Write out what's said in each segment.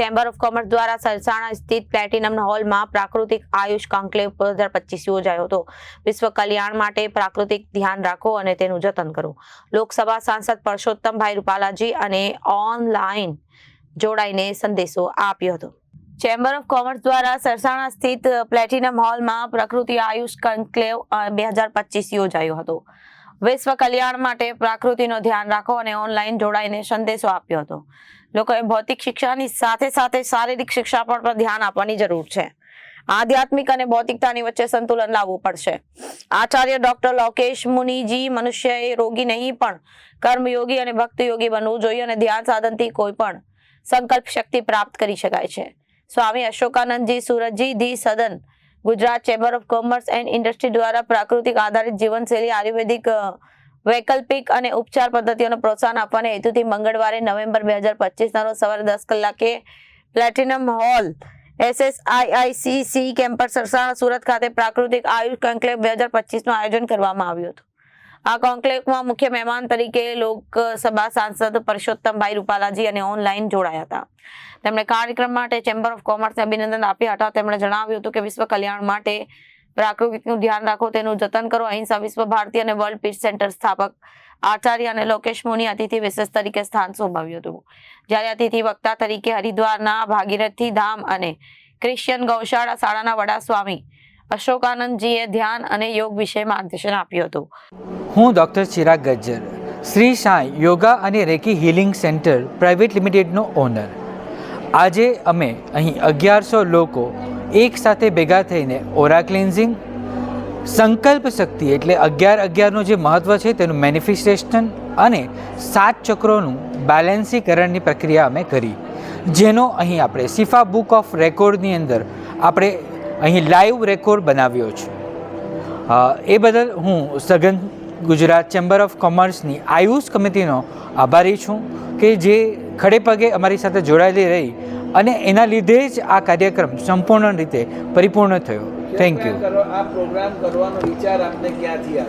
Chamber of commerce દ્વારા સરસાણા સ્થિત platinum હોલમાં પ્રાકૃતિક આયુષ કોન્ક્લેવ બે હજાર પચીસ યોજાયો હતો. વિશ્વ કલ્યાણ માટે પ્રાકૃતિક ધ્યાન રાખો અને તેનું જતન કરો. લોકસભા સાંસદ પરસોત્તમભાઈ રૂપાલાજી અને ઓનલાઈન જોડાઈને સંદેશો આપ્યો હતો. ચેમ્બર ઓફ કોમર્સ દ્વારા સરસાણા સ્થિત પ્લેટિનમ હોલમાં પ્રકૃતિ આયુષ કોન્ક્લેવ બે હજાર પચીસ યોજાયો હતો. વિશ્વ કલ્યાણ માટે પ્રકૃતિનો ધ્યાન રાખો અને ઓનલાઈન જોડાઈને સંદેશો આપ્યો હતો. લોકોએ ભૌતિક શિક્ષાની સાથે સાથે શારીરિક શિક્ષા પર પણ ધ્યાન આપવાની જરૂર છે. આધ્યાત્મિક અને ભૌતિકતાની વચ્ચે સંતુલન લાવવું પડશે. આચાર્ય ડોક્ટર લોકેશ મુનિજી મનુષ્ય એ રોગી નહીં પણ કર્મયોગી અને ભક્તયોગી બનવું જોઈએ અને ધ્યાન સાધનથી કોઈ પણ સંકલ્પ શક્તિ પ્રાપ્ત કરી શકાય છે. સ્વામી અશોકાનંદજી સુરતજી ધી સદન, Gujarat chamber of commerce and industry દ્વારા પ્રાકૃતિક આધારિત જીવનશૈલી આયુર્વેદિક વૈકલ્પિક અને ઉપચાર પદ્ધતિઓને પ્રોત્સાહન આપવાના હેતુથી મંગળવારે નવેમ્બર બે હજાર પચીસના રોજ સવારે દસ કલાકે platinum hall SSIICC campus Sarsana, Surat ખાતે પ્રાકૃતિક આયુષ કોન્ક્લેવ બે હજાર પચીસનું આયોજન કરવામાં આવ્યું હતું. આ કોન્ક્લેવમાં મુખ્ય મહેમાન તરીકે લોકસભા સાંસદ પરસોત્તમભાઈ રૂપાલાજી અને ઓનલાઈન જોડાયા હતા. તેમણે કાર્યક્રમ માટે ચેમ્બર ઓફ કોમર્સને અભિનંદન આપ્યા હતા. તેમણે જણાવ્યું હતું કે વિશ્વ કલ્યાણ માટે પ્રાકૃતિકનું ધ્યાન રાખો, તેનું જતન કરો. અહિંસા વિશ્વ ભારતી અને વર્લ્ડ પીસ સેન્ટર સ્થાપક આચાર્ય અને લોકેશ મુનિ અતિથિ વિશેષ તરીકે સ્થાન શોભાવ્યું હતું. જ્યારે અતિથિ વક્તા તરીકે હરિદ્વારના ભાગીરથી ધામ અને ક્રિશ્ચિયન ગૌશાળા શાળાના વડા સ્વામી અશોકાનંદજીએ ધ્યાન અને યોગ વિશે માર્ગદર્શન આપ્યું હતું. હું ડૉક્ટર ચિરાગ ગજ્જર, શ્રી સાંઈ યોગા અને રેકી હિલિંગ સેન્ટર પ્રાઇવેટ લિમિટેડનો ઓનર. આજે અમે અહીં અગિયારસો લોકો એક સાથે ભેગા થઈને ઓરા ક્લિન્ઝિંગ, સંકલ્પ શક્તિ એટલે અગિયાર અગિયારનું જે મહત્ત્વ છે તેનું મેનિફિસ્ટેશન અને સાત ચક્રોનું બેલેન્સીકરણની પ્રક્રિયા અમે કરી. જેનો અહીં આપણે સિફા બુક ઓફ રેકોર્ડની અંદર આપણે અહીં લાઈવ રેકોર્ડ બનાવ્યો છે. એ બદલ હું સઘન ગુજરાત ચેમ્બર ઓફ કોમર્સની આયુષ કમિટીનો આભારી છું કે જે ખડે પગે અમારી સાથે જોડાયેલી રહી અને એના લીધે જ આ કાર્યક્રમ સંપૂર્ણ રીતે પરિપૂર્ણ થયો. થેન્ક યુ આ પ્રોગ્રામ કરવાનો વિચાર આપને ક્યાંથી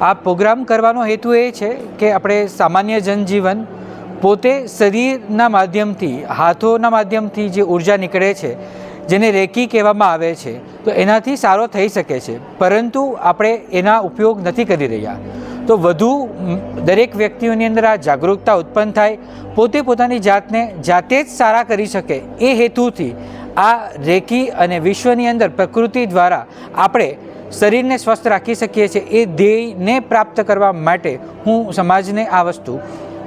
આ પ્રોગ્રામ કરવાનો હેતુ એ છે કે આપણે સામાન્ય જનજીવન પોતે શરીરના માધ્યમથી હાથોના માધ્યમથી જે ઊર્જા નીકળે છે જેને રેકી કહેવામાં આવે છે તો એનાથી સારો થઈ શકે છે. પરંતુ આપણે એના ઉપયોગ નથી કરી રહ્યા. તો વધુ દરેક વ્યક્તિઓની અંદર આ જાગૃતતા ઉત્પન્ન થાય, પોતે પોતાની જાતને જાતે જ સારા કરી શકે એ હેતુથી આ રેકી અને વિશ્વની અંદર પ્રકૃતિ દ્વારા આપણે શરીરને સ્વસ્થ રાખી શકીએ છીએ, એ ધ્યેયને પ્રાપ્ત કરવા માટે હું સમાજને આ વસ્તુ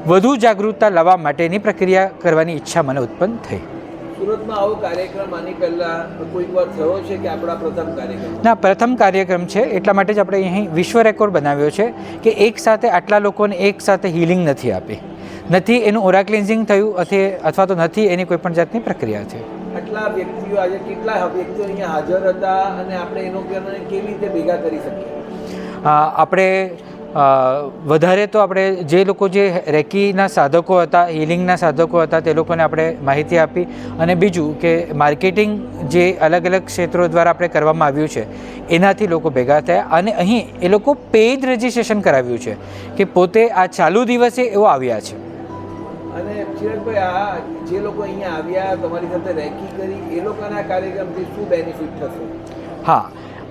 વધુ જાગૃતતા લાવવા માટેની પ્રક્રિયા કરવાની ઈચ્છા મને ઉત્પન્ન થઈ. સુરતમાં આવો કાર્યક્રમ આની પહેલા કોઈક વાર થયો છે કે આપણા પ્રથમ કાર્યક્રમ? ના પ્રથમ કાર્યક્રમ છે. એટલા માટે જ આપણે અહીં વિશ્વ રેકોર્ડ બનાવ્યો છે કે એક સાથે આટલા લોકોને એક સાથે હિલિંગ નથી આપી. નથી એનું ઓરા ક્લિન્ઝિંગ થયું અથવા અથવા તો નથી એની કોઈ પણ જાતની પ્રક્રિયા છે. આટલા વ્યક્તિઓ આજે કેટલા વ્યક્તિઓ અહીંયા હાજર હતા અને આપણે એનો કેવી રીતે ભેગા કરી શકીએ? આપણે વધારે તો આપણે જે લોકો જે રેકીના સાધકો હતા હિલિંગના સાધકો હતા તે લોકોને આપણે માહિતી આપી. અને બીજું કે માર્કેટિંગ જે અલગ અલગ ક્ષેત્રો દ્વારા આપણે કરવામાં આવ્યું છે એનાથી લોકો ભેગા થયા. અને અહીં એ લોકો પેઇડ રજિસ્ટ્રેશન કરાવ્યું છે કે પોતે આ ચાલુ દિવસે એવો આવ્યા છે. અને ચિરાગભાઈ આ જે લોકો અહીંયા આવ્યા તમારી સાથે રેકી કરી એ લોકોના કાર્યક્રમથી શું બેનિફિટ થશે? હા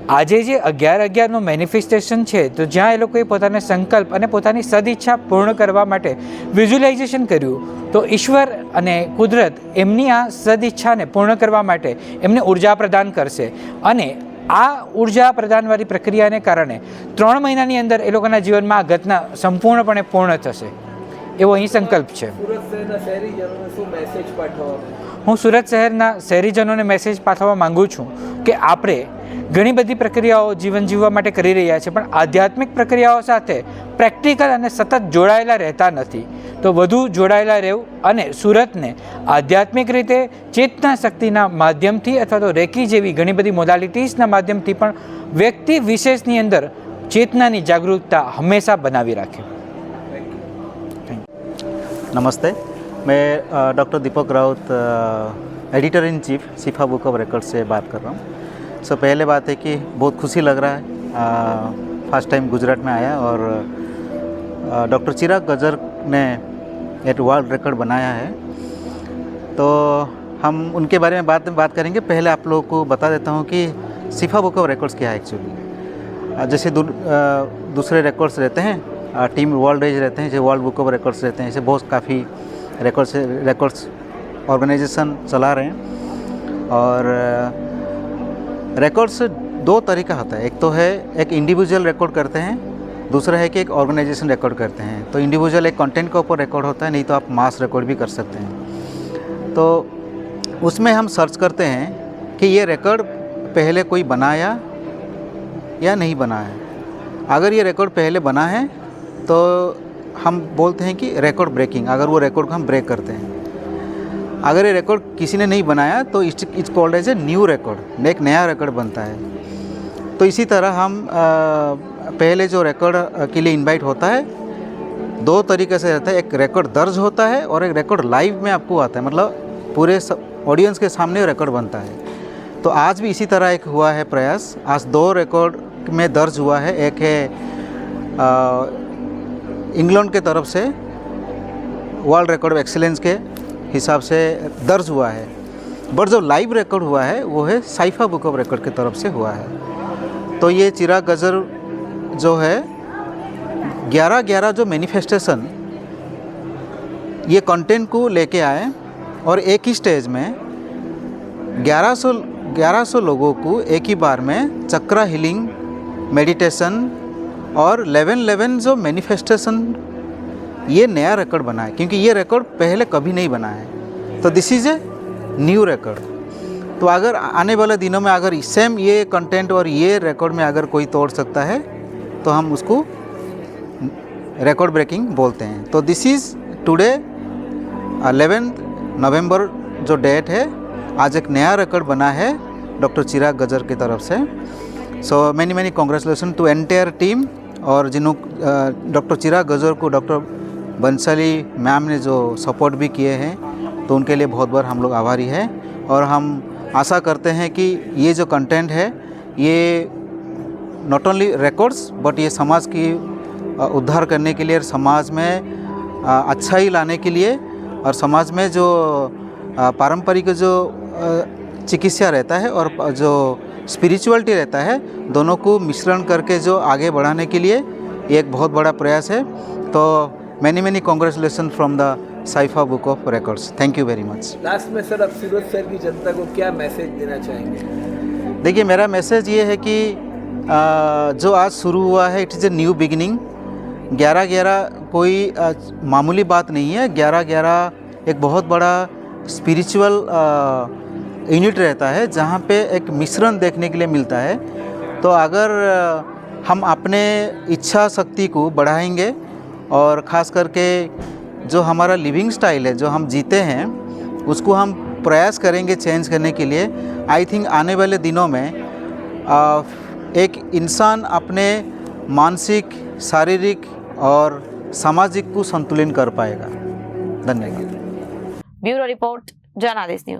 આજે જે અગિયાર અગિયારનું મેનિફેસ્ટેશન છે, તો જ્યાં એ લોકોએ પોતાના સંકલ્પ અને પોતાની સદઈચ્છા પૂર્ણ કરવા માટે વિઝ્યુલાઇઝેશન કર્યું, તો ઈશ્વર અને કુદરત એમની આ સદઈચ્છાને પૂર્ણ કરવા માટે એમને ઊર્જા પ્રદાન કરશે. અને આ ઊર્જા પ્રદાનવાળી પ્રક્રિયાને કારણે ત્રણ મહિનાની અંદર એ લોકોના જીવનમાં આ ઘટના સંપૂર્ણપણે પૂર્ણ થશે. એવો અહીં સંકલ્પ છે. હું સુરત શહેરના શહેરીજનોને મેસેજ પાઠવવા માગું છું કે આપણે ઘણી બધી પ્રક્રિયાઓ જીવન જીવવા માટે કરી રહ્યા છે પણ આધ્યાત્મિક પ્રક્રિયાઓ સાથે પ્રેક્ટિકલ અને સતત જોડાયેલા રહેતા નથી. તો વધુ જોડાયેલા રહેવું અને સુરતને આધ્યાત્મિક રીતે ચેતના શક્તિના માધ્યમથી અથવા તો રેકી જેવી ઘણી બધી મોડાલિટીઝના માધ્યમથી પણ વ્યક્તિ વિશેષની અંદર ચેતનાની જાગૃતતા હંમેશા બનાવી રાખે. નમસ્તે. मैं doctor Deepak Raut editor in chief Shifa book of record से बात कर रहा हूँ। सो पहले बात है कि बहुत खुशी लग रहा है फ़र्स्ट टाइम गुजरात में आया और डॉक्टर चिराग गजर ने एक वर्ल्ड रिकॉर्ड बनाया है। तो हम उनके बारे में बात बात करेंगे। पहले आप लोगों को बता देता हूँ कि सिफा बुक ऑफ़ रिकॉर्ड्स क्या है एक्चुअली जैसे दू, दूसरे रिकॉर्ड्स रहते हैं टीम वर्ल्ड एज रहते हैं जैसे वर्ल्ड बुक ऑफ़ रिकॉर्ड्स रहते हैं जैसे बहुत काफ़ी रिकॉर्ड्स रिकॉर्ड्स ऑर्गेनाइजेशन चला रहे हैं। और रिकॉर्ड्स दो तरीका होता है। एक तो है, एक इंडिविजुअल रिकॉर्ड करते हैं, दूसरा है कि एक ऑर्गेनाइजेशन रिकॉर्ड करते हैं। तो इंडिविजुअल एक कंटेंट के ऊपर रिकॉर्ड होता है, नहीं तो आप मास रिकॉर्ड भी कर सकते हैं। तो उसमें हम सर्च करते हैं कि ये रिकॉर्ड पहले कोई बनाया या नहीं बना है। अगर ये रिकॉर्ड पहले बना है तो हम बोलते हैं कि रिकॉर्ड ब्रेकिंग अगर वो रिकॉर्ड को हम ब्रेक करते हैं। अगर ये रिकॉर्ड किसी ने नहीं बनाया तो it's called as a new record एक नया रिकॉर्ड बनता है। तो इसी तरह हम अ, पहले जो रिकॉर्ड के लिए इनवाइट होता है दो तरीके से रहता है। एक रिकॉर्ड दर्ज होता है और एक रिकॉर्ड लाइव में आपको आता है। मतलब पूरे ऑडियंस के सामने रिकॉर्ड बनता है। तो आज भी इसी तरह एक हुआ है प्रयास। आज दो रिकॉर्ड में दर्ज हुआ है। एक है अ, इंग्लैंड के तरफ़ से वर्ल्ड रिकॉर्ड ऑफ़ एक्सीलेंस के हिसाब से दर्ज हुआ है। बट जो लाइव रिकॉर्ड हुआ है, वो है साइफा बुक ऑफ़ रिकॉर्ड की तरफ़ से हुआ है। तो ये चिराग गजर जो है ग्यारह ग्यारह जो मैनिफेस्टेशन ये कंटेंट को लेके आए और एक ही स्टेज में 1100 1100 लोगों को एक ही बार में चक्रा हीलिंग मेडिटेशन और 11 11 जो मैनिफेस्टेशन ये नया रिकॉर्ड बना है, क्योंकि ये रिकॉर्ड पहले कभी नहीं बना है। तो this is a new record तो अगर आने वाले दिनों में अगर सेम ये कंटेंट और ये रिकॉर्ड में अगर कोई तोड़ सकता है तो हम उसको रिकॉर्ड ब्रेकिंग बोलते हैं। तो दिस इज़ टुडे 11 नवंबर जो डेट है, आज एक नया रिकॉर्ड बना है डॉक्टर चिराग गजर की तरफ़ से। So many many congratulation to entire team और जिन्हों डॉक्टर चिराग गजर को डॉक्टर बंसाली मैम ने जो सपोर्ट भी किए हैं तो उनके लिए बहुत बार हम लोग आभारी है। और हम आशा करते हैं कि ये जो कंटेंट है, ये नॉट ओनली रिकॉर्ड्स बट ये समाज की उद्धार करने के लिए और समाज में अच्छाई लाने के लिए और समाज में जो पारंपरिक जो चिकित्सा रहता है और जो स्पिरिचुअलिटी रहता है दोनों को मिश्रण करके जो आगे बढ़ाने के लिए ये एक बहुत बड़ा प्रयास है। तो many many congratulation from the Shifa book of records thank you very much last में सर अब फिरोज सर की जनता को क्या मैसेज देना चाहेंगे? देखिए मेरा मैसेज ये है कि जो आज शुरू हुआ है it is a new beginning ग्यारह ग्यारह कोई मामूली बात नहीं है। ग्यारह ग्यारह एक बहुत बड़ा स्पिरिचुअल यूनिट रहता है जहाँ पे एक मिश्रण देखने के लिए मिलता है। तो अगर हम अपने इच्छा शक्ति को बढ़ाएँगे और ख़ास करके जो हमारा लिविंग स्टाइल है, जो हम जीते हैं, उसको हम प्रयास करेंगे चेंज करने के लिए। आई थिंक आने वाले दिनों में एक इंसान अपने मानसिक, शारीरिक और सामाजिक को संतुलन कर पाएगा। धन्यवाद। Bureau report, Janadesh news.